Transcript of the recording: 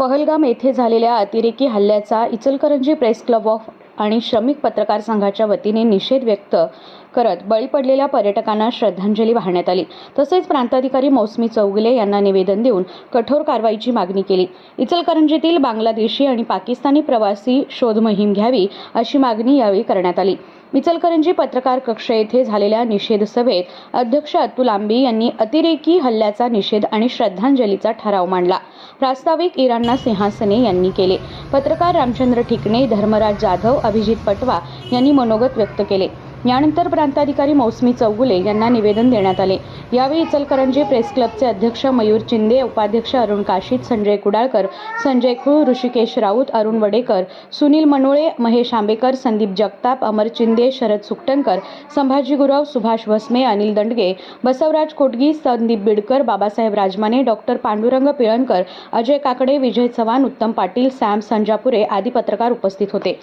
पहलगाम येथे झालेल्या अतिरेकी हल्ल्याचा इचलकरंजी प्रेस क्लब ऑफ आणि श्रमिक पत्रकार संघाच्या वतीने निषेध व्यक्त करत बळी पडलेल्या पर्यटकांना श्रद्धांजली वाहण्यात आली. तसेच प्रांताधिकारी मौसमी चौगुले यांना निवेदन देऊन कठोर कारवाईची मागणी केली. इचलकरंजीतील बांगलादेशी आणि पाकिस्तानी प्रवासी शोध मोहीम घ्यावी अशी मागणी यावेळी करण्यात आली. इचलकरंजी पत्रकार कक्ष येथे झालेल्या निषेध सभेत अध्यक्ष अतुल आंबी यांनी अतिरेकी हल्ल्याचा निषेध आणि श्रद्धांजलीचा ठराव मांडला. प्रास्ताविक इराणा सिंहासने यांनी केले. पत्रकार रामचंद्र ठिकणे धर्मराज जाधव अभिजित पटवा यांनी मनोगत व्यक्त केले. यानंतर प्रांताधिकारी मौसमी चौगुले यांना निवेदन देण्यात आले. यावेळी इचलकरंजी प्रेस क्लबचे अध्यक्ष मयूर चिंदे उपाध्यक्ष अरुण काशीत संजय कुडाळकर संजय खूळ ऋषिकेश राऊत अरुण वडेकर सुनील मनोळे महेश आंबेकर संदीप जगताप अमर चिंदे शरद सुकटणकर संभाजी गुरव सुभाष भस्मे अनिल दंडगे बसवराज कोटगी संदीप बिडकर बाबासाहेब राजमाने डॉक्टर पांडुरंग पिळणकर अजय काकडे विजय चव्हाण उत्तम पाटील सॅम संजापुरे आदी पत्रकार उपस्थित होते.